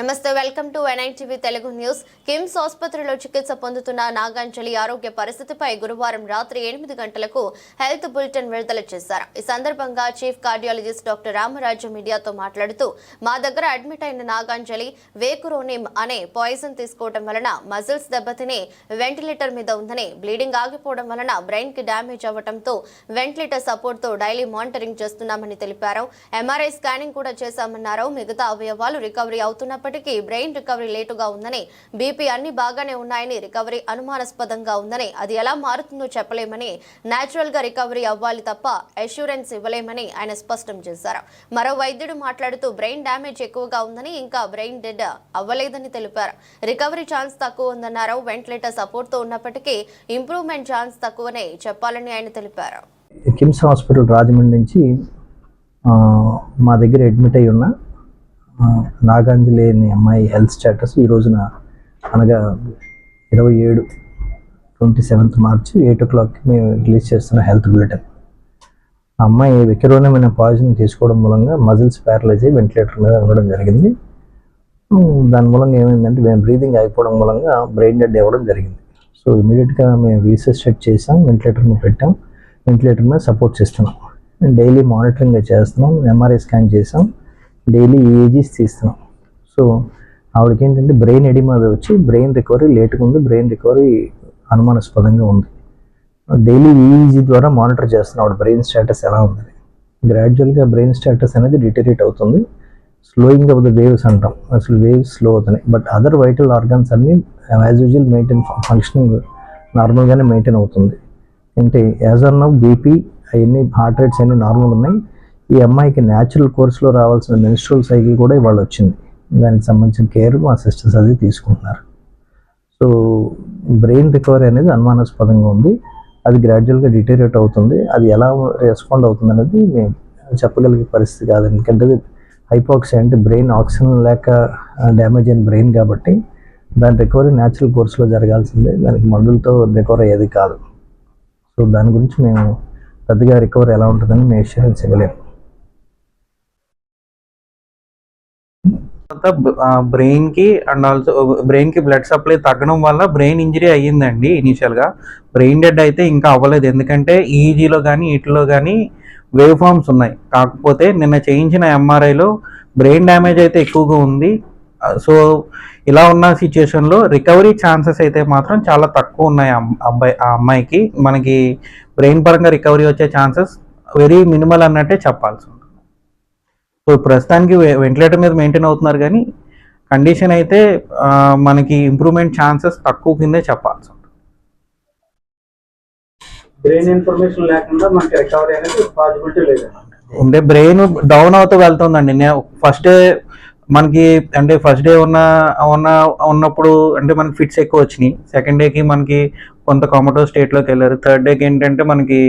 Namaste welcome to NITV Telugu news. KIMS ఆసుపత్రిలో చికిత్స పొందుతున్న నాగాంజలి ఆరోగ్య పరిస్థితిపై గురువారం రాత్రి ఎనిమిది గంటలకు హెల్త్ బులెటిన్ విడుదల చేశారు. ఈ సందర్భంగా చీఫ్ కార్డియాలజిస్ట్ డాక్టర్ రామరాజు మీడియాతో మాట్లాడుతూ మా దగ్గర అడ్మిట్ అయిన నాగాంజలి వేకురోనిమ్ అనే పాయిజన్ తీసుకోవడం వలన మజిల్స్ దెబ్బతిని వెంటిలేటర్ మీద ఉందని బ్లీడింగ్ ఆగిపోవడం వలన బ్రెయిన్కి డ్యామేజ్ అవ్వడంతో వెంటిలేటర్ సపోర్ట్తో డైలీ మానిటరింగ్ చేస్తున్నామని తెలిపారు. ఎంఆర్ఐ స్కానింగ్ కూడా చేశామన్నారు. మిగతా అవయవాలు రికవరీ అయినప్పటికీ బ్రెయిన్ రికవరీ లేటుగా ఉందని బీపీ అన్ని బాగానే ఉన్నాయని రికవరీ అనుమానాస్పదంగా ఉందని అది ఎలా మారుతుందో చెప్పలేమని నేచురల్గా రికవరీ అవ్వాలి తప్ప అష్యూరెన్స్ ఇవ్వలేమని ఆయన స్పష్టం చేశారు. మరో వైద్యుడు మాట్లాడుతూ బ్రెయిన్ డ్యామేజ్ ఎక్కువగా ఉందని ఇంకా బ్రెయిన్ డెడ్ అవ్వలేదని తెలిపారు. రికవరీ ఛాన్స్ తక్కువ ఉందన్నారు. వెంటిలేటర్ సపోర్ట్తో ఉన్నప్పటికీ ఇంప్రూవ్మెంట్ ఛాన్స్ తక్కువనే చెప్పాలని ఆయన తెలిపారు. కిమ్స్ హాస్పిటల్ రాజమండ్రి నుంచి మా దగ్గర అడ్మిట్ అయి ఉన్న నాగాంజలేని అమ్మాయి హెల్త్ స్టేటస్ ఈ రోజున అనగా ఇరవై ఏడు twenty seventh March eight o క్లాక్కి మేము రిలీజ్ చేస్తున్న హెల్త్ బులెటిన్ అమ్మాయి వికిరోనమైన పాయిజన్ తీసుకోవడం మూలంగా మజిల్స్ ప్యారలైజ్ అయ్యి వెంటిలేటర్ మీద ఉండడం జరిగింది. దాని మూలంగా ఏమైందంటే మేము బ్రీదింగ్ అయిపోవడం మూలంగా బ్రెయిన్ డెడ్ అవ్వడం జరిగింది. సో ఇమీడియట్గా మేము రీసెర్చ్ చేసాం వెంటిలేటర్ మీద పెట్టాం వెంటిలేటర్ మీద సపోర్ట్ చేస్తున్నాం. డైలీ మానిటరింగ్ చేస్తున్నాం ఎంఆర్ఐ స్కాన్ చేసాం. డైలీ ఈఏజీస్ తీస్తున్నాం సో ఆవిడకి ఏంటంటే బ్రెయిన్ ఎడిమది వచ్చి బ్రెయిన్ రికవరీ లేట్గా ఉంది బ్రెయిన్ రికవరీ అనుమానాస్పదంగా ఉంది. డైలీ ఈఈజీ ద్వారా మానిటర్ చేస్తున్నాం ఆవిడ బ్రెయిన్ స్టేటస్ ఎలా ఉంది? గ్రాడ్యువల్గా బ్రెయిన్ స్టేటస్ అనేది డిటరేట్ అవుతుంది. స్లోయింగ్ ఆఫ్ ద వేవ్స్ అంటాం. అసలు వేవ్స్ స్లో అవుతున్నాయి. బట్ అదర్ వైటల్ ఆర్గాన్స్ అన్నీ యాజ్ యూజువల్ మెయింటైన్ ఫంక్షనింగ్ నార్మల్గానే మెయింటైన్ అవుతుంది. అంటే యాజ్ ఆర్ నవ్ బీపీ అవన్నీ హార్ట్ రేట్స్ అన్నీ నార్మల్ ఉన్నాయి. ఈ అమ్మాయికి న్యాచురల్ కోర్స్లో రావాల్సిన మెన్స్ట్రల్ సైకిల్ కూడా ఇవాళ వచ్చింది. దానికి సంబంధించిన కేర్ మా సిస్టర్స్ అది తీసుకుంటున్నారు. సో బ్రెయిన్ రికవరీ అనేది అనుమానాస్పదంగా ఉంది. అది గ్రాడ్యువల్గా డిటేరియట్ అవుతుంది. అది ఎలా రెస్పాండ్ అవుతుంది అనేది మేము చెప్పగలిగే పరిస్థితి కాదు. ఎందుకంటే అది హైపాక్సీ అంటే బ్రెయిన్ ఆక్సిజన్ లేక డ్యామేజ్ అయిన బ్రెయిన్ కాబట్టి దాని రికవరీ న్యాచురల్ కోర్స్లో జరగాల్సిందే. దానికి మందులతో రికవర్ అయ్యేది కాదు. సో దాని గురించి మేము పెద్దగా రికవరీ ఎలా ఉంటుందని మేము ఇన్సూరెన్స్ ఇవ్వలేము. బ్రెయిన్కి అండ్ ఆల్సో బ్రెయిన్కి బ్లడ్ సప్లై తగ్గడం వల్ల బ్రెయిన్ ఇంజరీ అయ్యిందండి ఇనీషియల్గా బ్రెయిన్ డెడ్ అయితే ఇంకా అవ్వలేదు. ఎందుకంటే ఈజీలో కానీ వీటిలో కానీ వేవ్ ఫామ్స్ ఉన్నాయి. కాకపోతే నిన్న చేయించిన ఎంఆర్ఐలో బ్రెయిన్ డ్యామేజ్ అయితే ఎక్కువగా ఉంది. సో ఇలా ఉన్న సిచ్యుయేషన్లో రికవరీ ఛాన్సెస్ అయితే మాత్రం చాలా తక్కువ ఉన్నాయి అమ్- అబ్బాయి ఆ అమ్మాయికి. మనకి బ్రెయిన్ పరంగా రికవరీ వచ్చే ఛాన్సెస్ వెరీ మినిమల్ అన్నట్టే చెప్పాల్సి సో ప్రస్తుతానికి వెంటిలేటర్ మీద మెయింటైన్ అవుతున్నారు కానీ కండిషన్ అయితే మనకి ఇంప్రూవ్మెంట్ ఛాన్సెస్ తక్కువ కిందే చెప్పాల్సి ఉంటుంది. బ్రెయిన్ ఇన్ఫర్మేషన్ లేకుండా మనకి రికవరీ అనేది పాసిబిలిటీ లేదు. అంటే బ్రెయిన్ డౌన్ అవుతూ వెళ్తుందండి. నేను ఫస్ట్ డే మనకి అంటే ఫస్ట్ డే ఉన్న ఉన్న ఉన్నప్పుడు అంటే మనకి ఫిట్స్ ఎక్కువ వచ్చినాయి. సెకండ్ డేకి మనకి కొంత కామటో స్టేట్లోకి వెళ్ళారు. థర్డ్ డేకి ఏంటంటే మనకి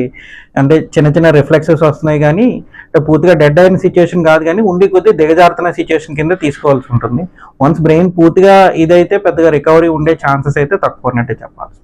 అంటే చిన్న చిన్న రిఫ్లెక్సెస్ వస్తున్నాయి కానీ పూర్తిగా డెడ్ అయిన సిచ్యువేషన్ కాదు కానీ ఉండి కొద్దీ దిగజారుతున్న సిచ్యువేషన్ కింద తీసుకోవాల్సి ఉంటుంది. వన్స్ బ్రెయిన్ పూర్తిగా ఇదైతే పెద్దగా రికవరీ ఉండే ఛాన్సెస్ అయితే తక్కువ అన్నట్టే చెప్పాల్సి